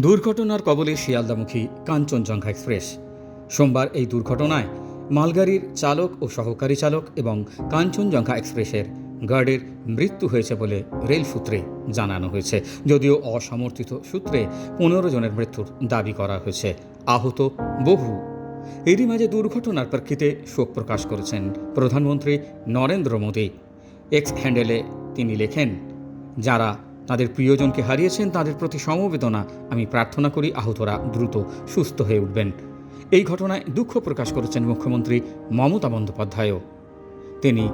দুর্ঘটনার কবলে শিয়ালদামুখী কাঞ্চনজঙ্ঘা এক্সপ্রেস। সোমবার এই দুর্ঘটনায় মালগাড়ির চালক ও সহকারী চালক এবং কাঞ্চনজঙ্ঘা এক্সপ্রেসের গার্ডের মৃত্যু হয়েছে বলে রেল সূত্রে জানানো হয়েছে। যদিও অসমর্থিত সূত্রে পনেরো জনের মৃত্যুর দাবি করা হয়েছে। আহত বহু। এরই মাঝে দুর্ঘটনার প্রেক্ষিতে শোক প্রকাশ করেছেন প্রধানমন্ত্রী নরেন্দ্র মোদী। এক্স হ্যান্ডেলে তিনি লেখেন, যারা তাদের প্রিয়জনকে হারিয়েছেন, তাদের প্রতি সমবেদনা। আমি প্রার্থনা করি আহতরা দ্রুত সুস্থ হয়ে উঠবেন। এই ঘটনায় দুঃখ প্রকাশ করেছেন মুখ্যমন্ত্রী মমতা বন্দ্যোপাধ্যায়ও তিনি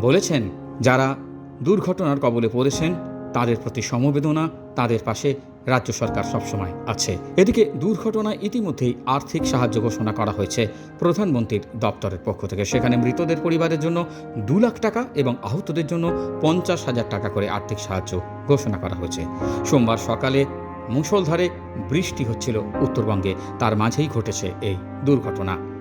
বলেছেন, যারা দুর্ঘটনার কবলে পড়েছেন, তাদের প্রতি সমবেদনা, তাদের পাশে রাজ্য সরকার সবসময় আছে। এদিকে দুর্ঘটনায় ইতিমধ্যেই আর্থিক সাহায্য ঘোষণা করা হয়েছে প্রধানমন্ত্রীর দপ্তরের পক্ষ থেকে। সেখানে মৃতদের পরিবারের জন্য দু লাখ টাকা এবং আহতদের জন্য পঞ্চাশ হাজার টাকা করে আর্থিক সাহায্য ঘোষণা করা হয়েছে। সোমবার সকালে মুষলধারে বৃষ্টি হচ্ছিল উত্তরবঙ্গে। তার মাঝেই ঘটেছে এই দুর্ঘটনা।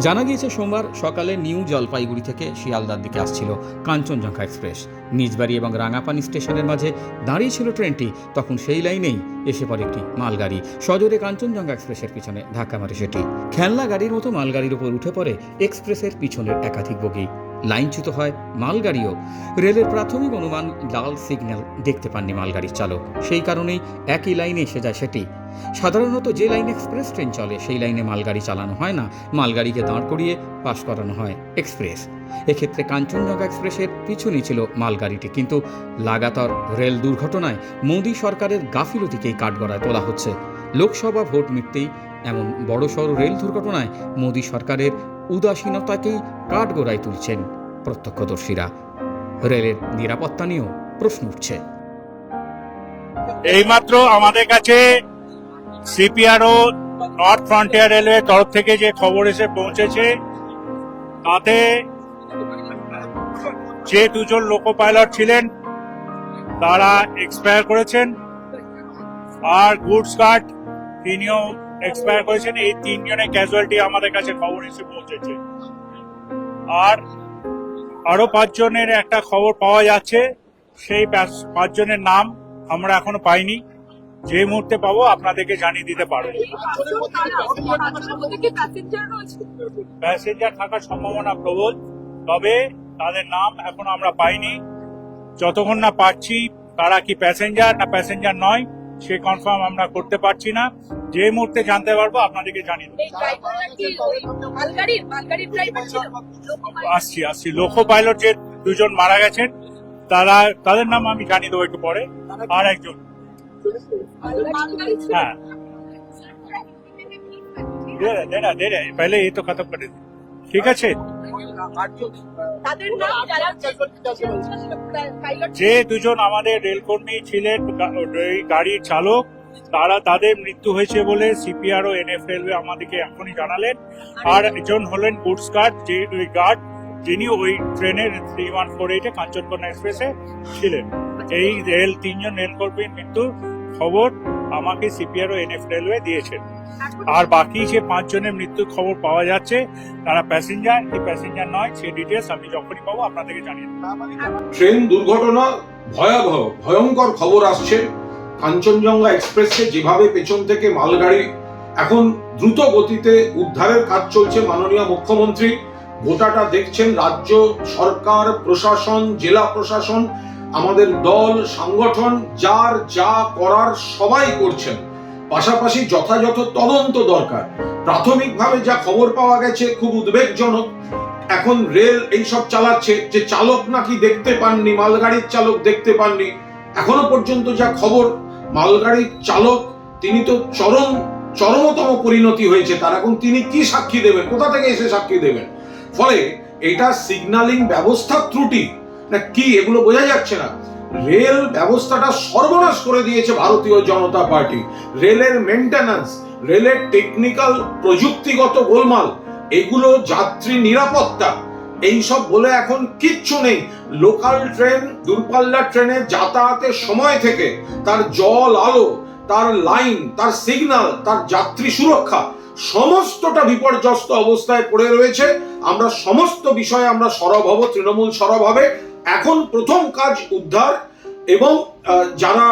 জানা গিয়েছে, সোমবার সকালে নিউ জলপাইগুড়ি থেকে শিয়ালদার দিকে আসছিল কাঞ্চনজঙ্ঘা এক্সপ্রেস। নিজবাড়ি এবং রাঙাপানি স্টেশনের মাঝে দাঁড়িয়ে ছিল ট্রেনটি, তখন সেই লাইনেই এসে পড়ে একটি মালগাড়ি। সজোরে কাঞ্চনজঙ্ঘা এক্সপ্রেসের পিছনে ধাক্কা মারে সেটি। খেলনা গাড়ির মতো মালগাড়ির উপর উঠে পড়ে এক্সপ্রেসের পিছনের একাধিক বগি। লাইনচ্যুত হয় মালগাড়িও। রেলের প্রাথমিক অনুমান, লাল সিগন্যাল দেখতে পাননি মালগাড়ির চালক। সেই কারণেই একই লাইনে এসে যায় সেটি। সাধারণত যে লাইন এক্সপ্রেস ট্রেন চলে, সেই লাইনে মালগাড়ি চালানো হয় না। মালগাড়িকে দাঁড় করিয়ে পাশ করানো হয় এক্সপ্রেস। এক্ষেত্রে কাঞ্চনজঙ্ঘা এক্সপ্রেসের পিছনেই ছিল মালগাড়িটি। কিন্তু লাগাতার রেল দুর্ঘটনায় মোদী সরকারের গাফিলতিকেই কাঠগড়ায় তোলা হচ্ছে। লোকসভা ভোট মিটতেই এমন বড়সড় রেল দুর্ঘটনায় মোদী সরকারের উদাসীনতাকেই কাঠগড়ায় তুলছেন প্রত্যক্ষদর্শীরা। রেলের নিরাপত্তা নিয়েও প্রশ্ন উঠছে। এইমাত্র আমাদের কাছে সিপিআরও নর্থ ফ্রন্টিয়ার রেলওয়ে তরফ থেকে যে খবর এসে পৌঁছেছে, তাতে যে দুজন লোকো পাইলট ছিলেন, তারা এক্সপায়ার করেছেন। আর গুডস গার্ড তিনিও এক্সপায়ার করেছেন। এই তিনজনের ক্যাজুয়ালিটি আমাদের কাছে খবর এসে পৌঁছেছে। আর আরও পাঁচজনের একটা খবর পাওয়া যাচ্ছে। সেই পাঁচ- পাঁচজনের নাম আমরা এখনও পাইনি। যে মুহূর্তে পাবো আপনাদেরকে জানিয়ে দিতে পারব প্যাসেঞ্জার থাকার সম্ভাবনা প্রবল, তবে তাদের নাম এখন আমরা পাইনি। যতক্ষণ না পাচ্ছি, তারা কি প্যাসেঞ্জার না প্যাসেঞ্জার নয় সে কনফার্ম আমরা করতে পারছি না। যে মুহূর্তে জানতে পারব আপনাদেরকে জানিয়ে আসছি আসছি। লোকো পাইলট যে দুজন মারা গেছেন তারা তাদের নাম আমি জানিয়ে দেবো একটু পরে। আর একজন। হ্যাঁ। দে রা দে রা পহলে এই তো খতম করে ঠিক আছে? তাদের নাম যারা পাইলট যে দুজন আমাদের রেলকর্মী ছিলেন গাড়ির চালক তারা তাদের মৃত্যু হয়েছে বলে সিপিআর ও এনএফ রেলওয়ে আমাদেরকে এখনই জানালেন। আর একজন হলেন গুডস গার্ড যে ওই গার্ড যিনি ওই ট্রেনের থ্রি ওয়ান ফোর এইটে কাঞ্চনকন্যা এক্সপ্রেসে ছিলেন। এই রেল তিনজন রেলকর্মীর মৃত্যুর খবর আমাকে সিপিআর ও এনএফ রেলওয়ে দিয়েছেন আর বাকি যে পাঁচজনের মৃত্যুর খবর পাওয়া যাচ্ছে তারা প্যাসেঞ্জার কি প্যাসেঞ্জার নয় সেই ডিটেলস আমি যখনই পাবো আপনাদেরকে জানিয়ে দেবো। ট্রেন দুর্ঘটনা ভয়াবহ ভয়ঙ্কর খবর আসছে। কাঞ্চনজঙ্ঘা এক্সপ্রেসকে যেভাবে পেছন থেকে মালগাড়ি এখন দ্রুত গতিতে উদ্ধারের কাজ চলছে মাননীয় মুখ্যমন্ত্রী। গোটাটা দেখছেন রাজ্য সরকার প্রশাসন জেলা প্রশাসন আমাদের দল, সংগঠন, যার যা করার সবাই করছেন। পাশাপাশি যথাযথ তদন্ত দরকার। প্রাথমিকভাবে যা খবর পাওয়া গেছে খুব উদ্বেগজনক। এখন রেল এইসব চালাচ্ছে যে চালক নাকি দেখতে পাননি, মালগাড়ির চালক দেখতে পাননি। এখনও পর্যন্ত যা খবর, মালগাড়ির চালক, তিনি তো চরম, চরমতম পরিণতি হয়েছে। তার এখন তিনি কি সাক্ষী দেবেন? কোথা থেকে এসে সাক্ষী দেবেন? ফলে এটা সিগন্যালিং ব্যবস্থার ত্রুটি। না কি, এগুলো বোঝা যাচ্ছে না। রেল ব্যবস্থাটা সর্বনাশ করে দিয়েছে ভারতীয় জনতা পার্টি। রেলের মেনটেন্যান্স রেলের টেকনিক্যাল প্রযুক্তিগত গোলমাল, এগুলো যাত্রী নিরাপত্তা, এইসব বলে এখন কিচ্ছু নেই। লোকাল ট্রেন, দূরপাল্লার ট্রেনে যাতায়াতের সময় থেকে তার জল, আলো, তার লাইন, তার সিগন্যাল তার যাত্রী সুরক্ষা, সমস্তটা বিপর্যস্ত অবস্থায় পড়ে রয়েছে। আমরা সমস্ত বিষয়ে আমরা সরব হব, তৃণমূল সরব হবে। এখন প্রথম কাজ উদ্ধার এবং যারা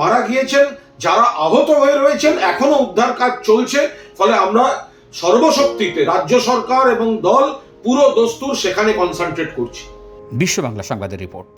মারা গিয়েছেন, যারা আহত হয়ে রয়েছেন, এখনও উদ্ধার কাজ চলছে। ফলে আমরা সর্বশক্তিতে রাজ্য সরকার এবং দল পুরো দস্তুর সেখানে কনসেন্ট্রেট করছি। বিশ্ব বাংলা সংবাদের রিপোর্ট।